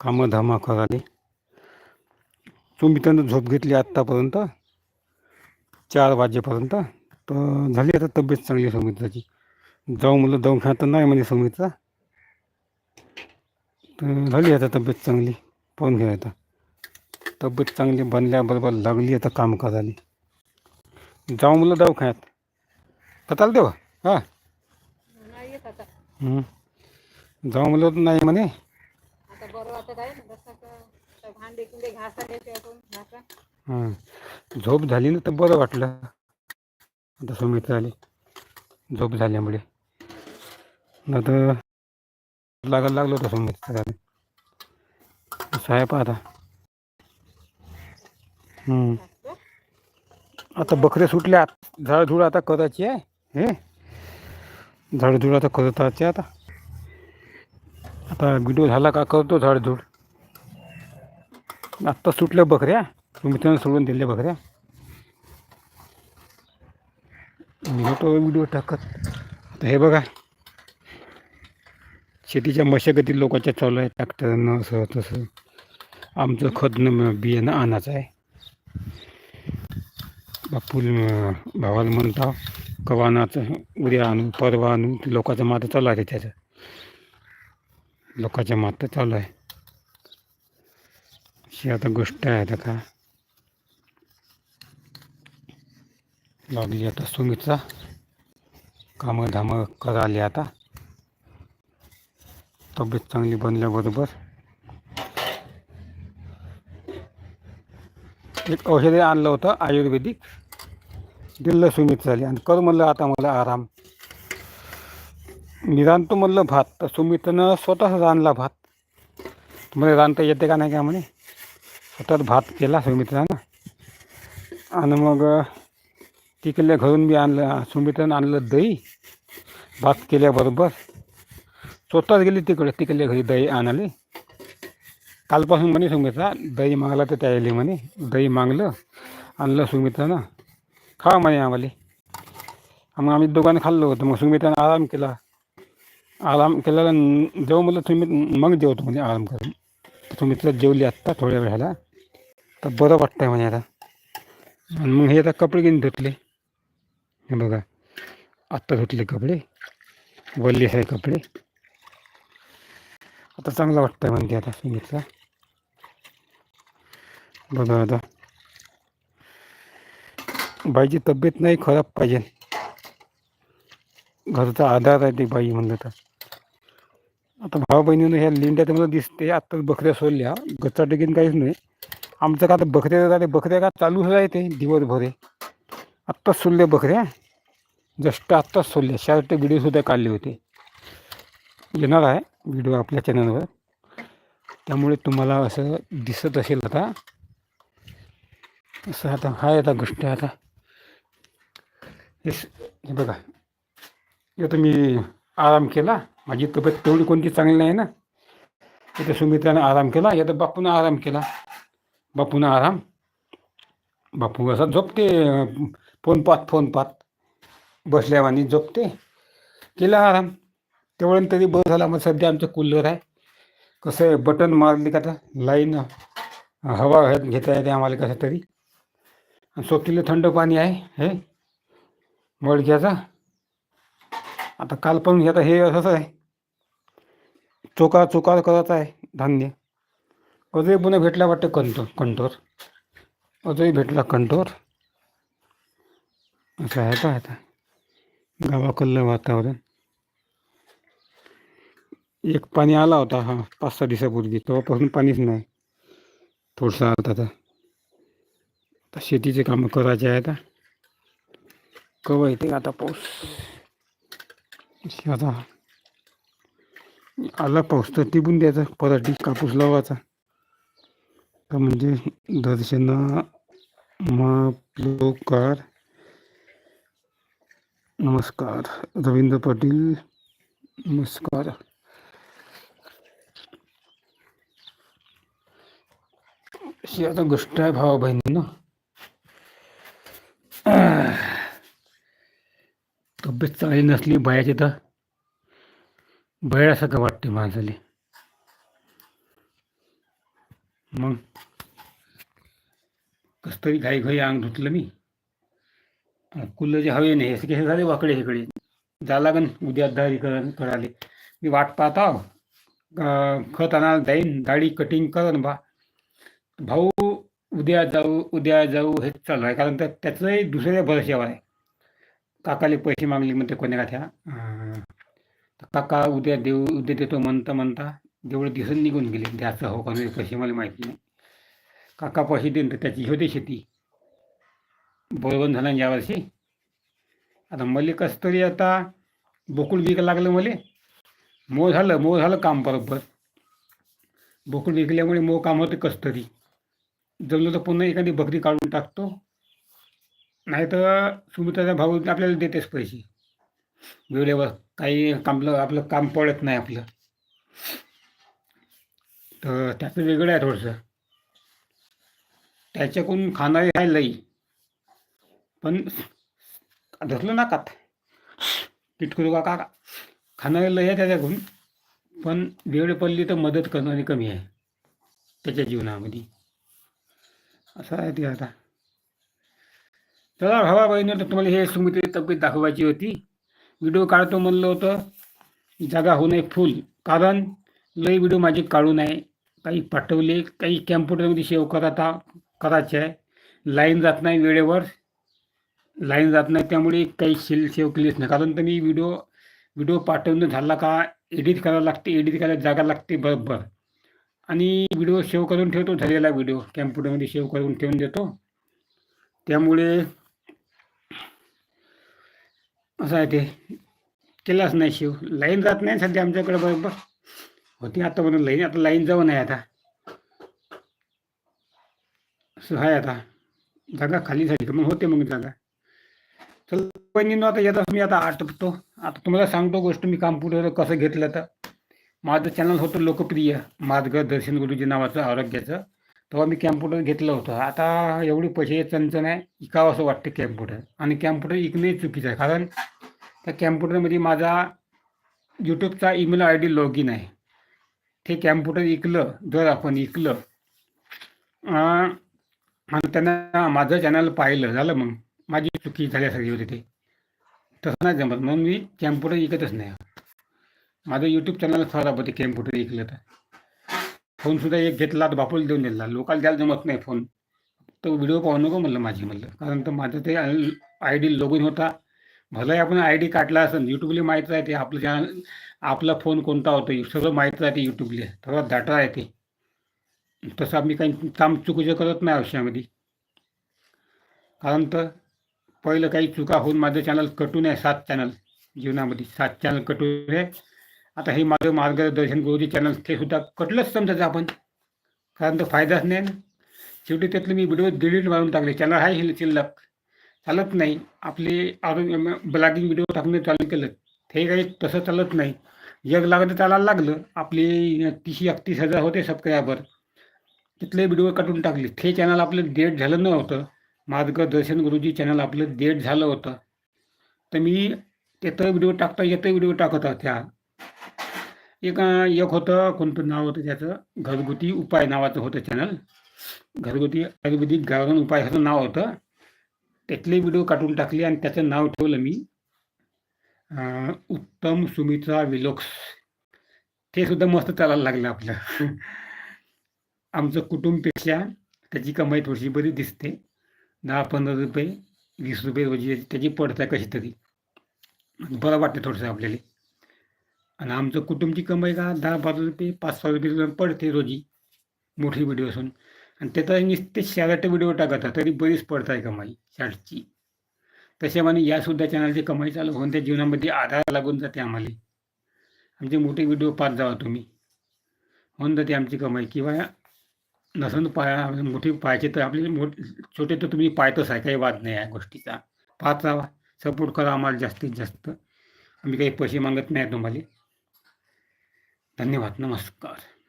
कामं धामा करायला तुम्ही त्यानं झोप घेतली आत्तापर्यंत चार वाजेपर्यंत. तर झाली आता तब्येत चांगली आहे सुमित्राची जाऊ म्हणलं दवाखान्यात तर नाही म्हणे सुमित्रा तर झाली आता तब्येत चांगली. पाहून घ्या आता. तब्येत चांगली बनल्याबरोबर लागली आता काम करायला जाऊ म्हणलं दवाखान्यात. का चालते बा हां. हं. जाऊ म्हणलं तर नाही म्हणे. बरं वाटत आहे जसं भांडे कुंडे घासा आपण घासा. झोप झाली ना तर बरं वाटलं. आता सुमित आली. झोप झाल्यामुळे. नाही तर लागायला लागलं होतं सुमित साहेब आता. आता बकरे सुटल्या झाडझुड आता करायची आहे. हे? झाडझुड आता करत राहायचे आता. आता व्हिडिओ झाला का करतो झाडझूड. आत्ता सुटल्या बकऱ्या. तुम्ही त्यांना सोडून दिल्या बकऱ्या. मी होतो व्हिडिओ टाकत. आता हे बघा. शेतीच्या मशागती लोकांच्या चालू आहे. ट्रॅक्टरनं असं तसं. आमचं खतनं बियाणं आणायचं आहे. बापूल भावाला म्हणता कवा आणायचं? उद्या आणू परवा आणू. लोकांचं मातं चालू आहे त्याचं. लोकांच्या मात चालू आहे. अशी आता गोष्ट आहे आता का? लागली आता सुमित्रा कामं धामं करायली आता. तब्येत चांगली बनल्याबरोबर. एक औषध आणलं होतं आयुर्वेदिक. दिलं झाली आणि कर म्हणलं आता मला आराम. मी म्हणलं भात. तर सुमितनं स्वतःच आणला भात. तुम्हाला रांधता येते का नाही का म्हणे? स्वतःच भात केला सुमित्रानं आणि मग तिकडल्या घरून मी आणलं सुमित्रानं आणलं दही. भात केल्याबरोबर स्वतःच गेली तिकडे तिकडल्या घरी दही आणाले कालपासून म्हणे सुमित्रा दही मागला तर त्या म्हणे. दही मागलं आणलं सुमित्रानं खा म्हणे आम्हाला. मग आम्ही दोघांनी खाल्लं होतं. मग सुमित्रानं आराम केला. आराम केलेला जेव्हा म्हणलं तुम्ही मग जेवतो म्हणजे आराम करून. सुमित्रा जेवली आत्ता थोड्या वेळाला. तर बरं वाटतंय म्हणे आता. आणि मग हे आता कपडे घेऊन धुतले. हे बघा. आत्ता धुतले कपडे. वल्ली आहे कपडे. आता चांगलं वाटतंय म्हणते आता सुमित्रा बघा आता. बाईची तब्येत नाही खराब पाहिजे. घरचा आधार आहे ती बाई म्हणलं तर. आता भाऊ बहिणीनं ह्या लेंड्या तुम्हाला दिसते आत्ताच बकऱ्या सोडल्या. गच्चा टेकीन काहीच नाही. आमचं का आता बकऱ्या जाते बकऱ्या का चालूच राहते दिवसभर. आत्ताच सोडल्या बकऱ्या. जस्ट आत्ताच सोडल्या. शॉर्ट व्हिडिओसुद्धा काढले होते. येणार आहे व्हिडिओ आपल्या चॅनलवर त्यामुळे तुम्हाला असं दिसत असेल आता. असं आता हाय आता गोष्ट आता. हे हे बघा. आता मी आराम केला. माझी तब्येत तेवढी कोणती चांगली नाही ना. इथं सुमित्रानं आराम केला. इथं बापूनं आराम केला. बापूनं आराम. बापू असा झोपते. फोन पाहत फोन पाहत. बसल्यावानी झोपते. केला आराम. तेवढं तरी बरं झाला. मग सध्या आमचं कूलर आहे. कसं आहे बटन मारली का तर लाईन हवा घेता येते आम्हाला कसं तरी. आणि सोबतीला थंड पाणी आहे हे. मडक्याचा आता काल पण आता हे असंच आहे. चोका चोकार करत आहे धान्य. अजूनही पुन्हा भेटला वाटतं कंटोर कंटोर. अजूनही भेटला कंटोर. असं आहे का आता? गावाकडलं वातावरण. एक पाणी आला होता हा पाच सहा दिवसापूर्वी. तेव्हापासून पाणीच नाही. थोडंसं आता आता. आता शेतीचे कामं करायचे आहे आता. कवा येते आता पाऊस? आता आला पाऊस तर टिपून द्यायचा पराठी कापूस लावायचा. का म्हणजे दर्शना मापलोकार नमस्कार. रवींद्र पाटील नमस्कार. अशी आता गोष्ट आहे भावा बहिणीनं तब्येत चांगली नसली बायाची तर बयासारखं वाटते माणसाले. मग कस तरी घाई घाई अंग धुतलं मी. कुल्ल जे हवे नाही असे कसे झाले वाकडे इकडे जा लागन उद्या दारी कर कराले. मी वाट पाहत. आहो खत आणायला जाईन दाढी कटिंग करन बा. भाऊ उद्या जाऊ उद्या जाऊ हेच चालू आहे. कारण त्याचंही दुसऱ्या भरोश्यावर आहे. काकाले पैसे मागले म्हणते कोण्या का त्या काका उद्या देऊ उद्या देतो म्हणता म्हणता जेवढे दिसून निघून गेले. द्यायचं हो का पैसे मला माहिती नाही. काका पैसे देईन तर त्याची होते शेती. बरोबर झालं यावर्षी आता मला कसं तरी आता बोकुळ विक लागलं मला. मो झालं मो झालं काम बरोबर. बोकुळ विकल्यामुळे मो काम होते कसं तरी. जमलं तर पुन्हा एखादी बकरी काढून टाकतो. नाही तर सुमित्राचा भाऊ आपल्याला देतेच पैसे. वेळेवर काही कामलं आपलं काम पडत नाही आपलं. तर त्याचं वेगळं आहे थोडंसं. त्याच्याकडून खाणारे आहे लई. पण धरलं ना कात. किटकुरू का का खाणारे लई आहे त्याच्याकडून. पण वेळ पडली तर मदत करणारी कमी आहे. त्याच्या जीवनामध्ये. असं आहे ते आता. चला भावा बहिणी तर तुम्हाला हे सुमित्री तब्येत दाखवायची होती. व्हिडिओ काढतो म्हणलं होतं जागा होऊ नये फुल. कारण लई व्हिडिओ माझे काढू नये. काही पाठवले काही कॅम्प्युटरमध्ये सेव करता करायचे आहे. लाईन जात नाही वेळेवर. लाईन जात नाही त्यामुळे काही सेल सेव्ह केलीच नाही. कारण तर मी व्हिडिओ व्हिडिओ पाठवणं झाला का एडिट करायला लागते एडिट करायला जागा लागते बरोबर. आणि व्हिडिओ सेव्ह करून ठेवतो झालेला व्हिडिओ. कॅम्प्युटरमध्ये सेव्ह करून ठेवून देतो. त्यामुळे असं आहे ते. केलाच नाही शिव. लाईन जात नाही सध्या आमच्याकडे बरोबर होती आता म्हणून लाईन आता लाईन जाऊ नाही आता. असं आहे आता. जागा खाली झाली का मग होते मग जागा. चल बहिणीनं आता येतात मी आता आटपतो. आता तुम्हाला सांगतो गोष्ट मी कॉम्प्युटर कसं घेतलं तर. माझं चॅनल होतं लोकप्रिय. मार्गदर्शन गुरुजी नावाचं आरोग्याचं. तेव्हा मी कॅम्प्युटर घेतलं होतं. आता एवढे पैसे चणचण आहे इकावं असं वाटतं कॅम्प्युटर आणि कॅम्प्युटर इकणे चुकीचं आहे. कारण त्या कॅम्प्युटरमध्ये माझा यूट्यूबचा email I D log in आहे. ते कॅम्प्युटर इकलं जर आपण इकलं आणि त्यांना माझं चॅनल पाहिलं झालं मग. माझी चुकी झाल्यासारखी होती ते तसं नाही जमत. म्हणून मी कॅम्प्युटर इकतच नाही. माझं यूट्यूब चॅनल खराब होते कॅम्प्युटर इकलं तर. फोनसुद्धा एक घेतला तर बापूला देऊन दिला. लोकाला द्यायला जमत नाही फोन. तो व्हिडिओ पाहू नको म्हणलं माझी म्हणलं. कारण तर माझं ते आय डी लॉग होता. भलं आपण आय डी काढला असेल यूट्यूबला माहीत राहते आपलं चॅनल आपला फोन कोणता होतो सगळं माहीत राहते यूट्यूबला थोडा डाटा आहे ते. तसं आम्ही काही काम चुकीचं करत नाही आयुष्यामध्ये. कारण तर पहिलं काही चुका होऊन माझं चॅनल कटून आहे सात चॅनल जीवनामध्ये. सात चॅनल कटून आहे. आता हे माझं मार्गदर्शन गुरुजी चॅनल ते सुद्धा कटलंच समजायचं आपण. कारण तर फायदाच नाही. ना शेवटी त्यातले मी व्हिडिओ डिलीट मारून टाकले. चॅनल आहे हे शिल्लक. चालत नाही. आपले आरोग्य ब्लॉगिंग व्हिडिओ टाकणं चालू केलं. ते काही तसं चालत नाही. जग लागलं चालायला लागलं. आपले तीस एकतीस हजार होते सबस्क्रायबर तिथले व्हिडिओ काढून टाकले. ते चॅनल आपलं डेट झालं नव्हतं. मार्गदर्शन गुरुजी चॅनल आपलं डेट झालं होतं. तर मी तिथं व्हिडिओ टाकता येतं व्हिडिओ टाकत होता त्या एक एक होतं कोणतं नाव होतं त्याचं? घरगुती उपाय नावाचं होतं चॅनल घरगुती आयुर्वेदिक गावरान उपाय ह्याचं नाव होतं. त्यातले व्हिडिओ काढून टाकले आणि त्याचं नाव ठेवलं मी. उत्तम सुमित्रा विलोक्स. ते सुद्धा मस्त चालायला लागलं आपलं. आमचं कुटुंबपेक्षा त्याची कमाई थोडीशी बरी दिसते. दहा पंधरा रुपये वीस रुपये रोजी त्याची पडत आहे कशी तरी. बरं वाटतं थोडंसं आपल्याला. आणि आमचं कुटुंबची कमाई का दहा बारा रुपये पाच सहा रुपये पडते रोजी मोठी व्हिडिओ असून. आणि त्याचा नुसते शॅर्ट व्हिडिओ टाकत आहे, तरी बरीच पडत आहे कमाई शार्टची तशामाने यासुद्धा चॅनलची कमाई चालू होऊन त्या जीवनामध्ये आधार लागून जाते आम्हाला. आमचे मोठे व्हिडिओ पाहत जावा तुम्ही. होऊन जाते आमची कमाई. किंवा नसून पाया मोठी पाहायचे तर आपले मोठ छोटे तर तुम्ही पाहतच आहे काही वाद नाही आहे गोष्टीचा. पाहत राहा सपोर्ट करा आम्हाला जास्तीत जास्त. आम्ही काही पैसे मागत नाही तुम्हाला. धन्यवाद नमस्कार.